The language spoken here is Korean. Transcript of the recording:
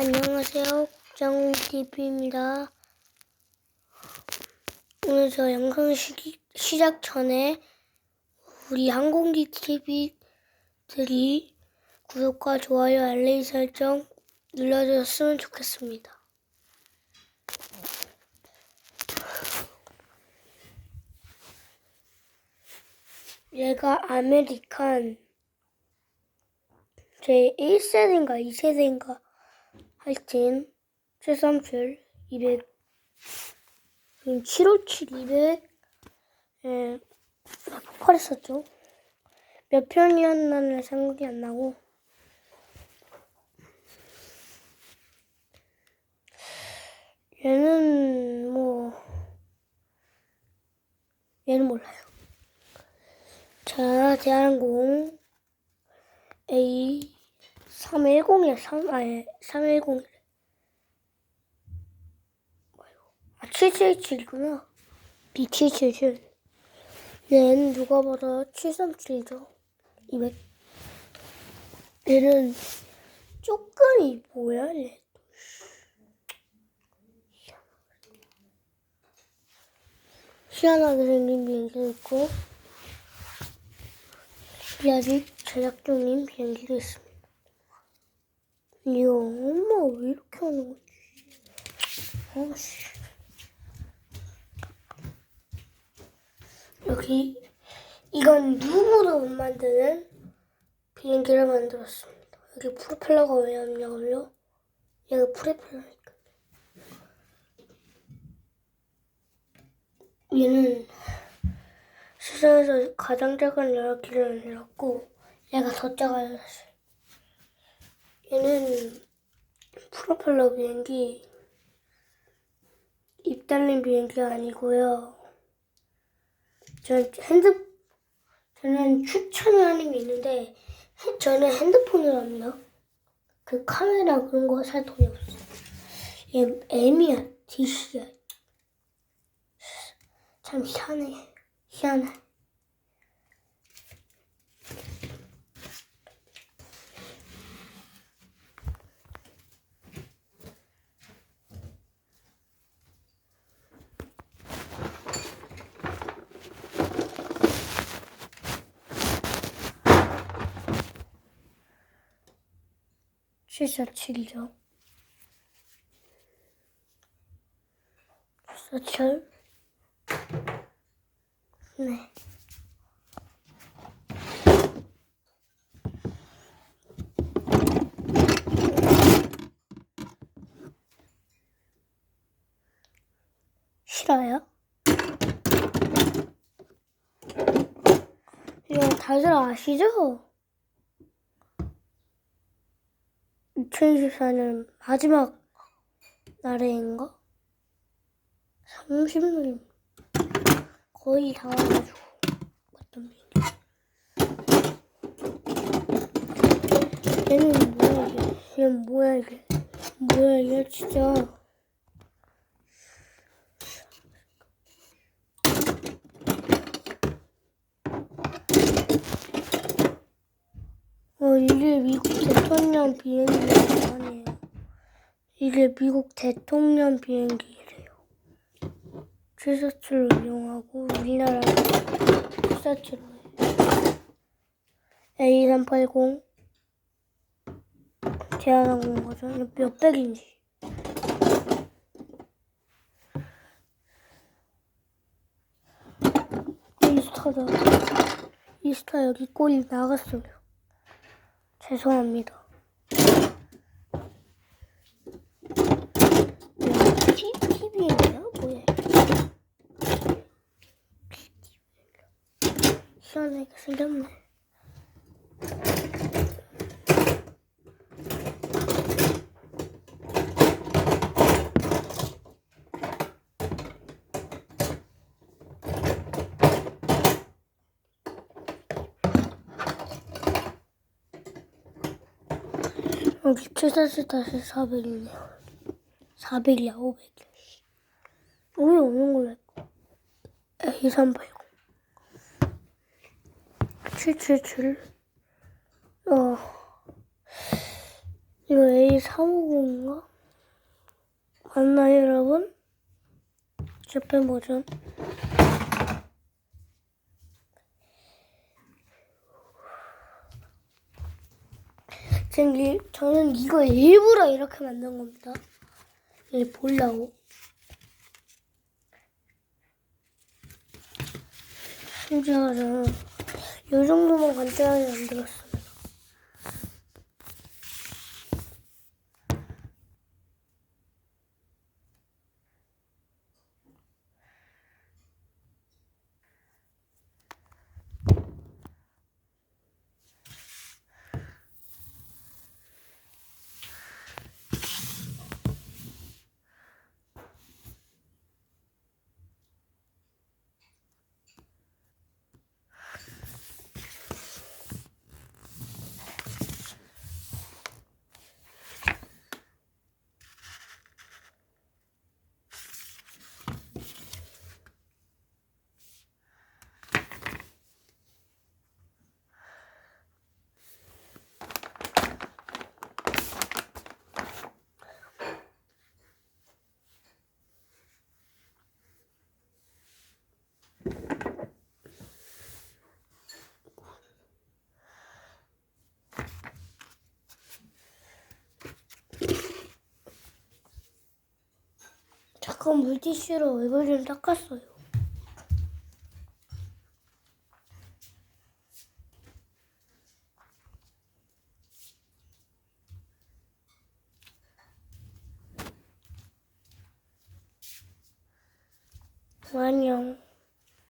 안녕하세요. 국장TV입니다. 오늘 저 영상 시, 시작 전에 우리 항공기 TV들이 구독과 좋아요, 알림 설정 눌러주셨으면 좋겠습니다. 얘가 아메리칸 제 1세대인가 2세대인가 하여튼 737 200 지금 757 200 예, 폭발했었죠. 몇 편이었나는 생각이 안 나고. 얘는 뭐 얘는 몰라요. 자 대한항공 A 310이야 3 아니 310 아 777이구나. B777 얘는 누가 봐도 737이죠. 200 얘는 쪼끄니 뭐야 얘? 희한하게 생긴 비행기도 있고 아직 제작 중인 비행기도 있습니다. 이야, 엄마 왜 이렇게 하는 거지? 아씨. 여기, 이건 누구도 못 만드는 비행기를 만들었습니다. 여기 프로펠러가 왜 없냐고요? 얘가 프로펠러니까. 얘는 세상에서 가장 작은 여러기를 내렸고 얘가 더 사실 얘는 프로펠러 비행기 입 달린 비행기가 아니고요. 저는 핸드 저는 추천을 하는 게 있는데 헤- 저는 핸드폰으로 합니다. 그 카메라 그런 거 살 돈이 없어요. 얘 M이야 DC야. 참 희한해 희한해 칠사칠이죠. 칠사칠. 네. 싫어요? 이거 다들 아시죠? 2024년 마지막 날에인가? 30년 거의 다 와가지고 비행기 얘는 뭐야 이게? 얘는 뭐야 이게? 뭐야 이게? 진짜 어 이게 미국 대통령 비행기 아니에요 이게 미국 대통령 비행기래요 747을 이용하고 우리나라 747을 A380 대한항공 거죠. 이거 몇 백인지. 이스타다. 이스타 여기 꼴이 나갔어요. 죄송합니다. TV인가? 뭐야? 희한하게 생겼네. 여기 744 다시 400이네요. 400이야, 500이야. 왜 없는 걸로 했고. A380. 777. 어. 이거 A350인가? 맞나요, 여러분? 재팬 버전. 지금 일, 저는 이거 일부러 이렇게 만든 겁니다. 일 보려고. 심지어 저는 이 정도만 간단하게 만들었습 잠깐 물티슈로 얼굴 좀 닦았어요. 안녕.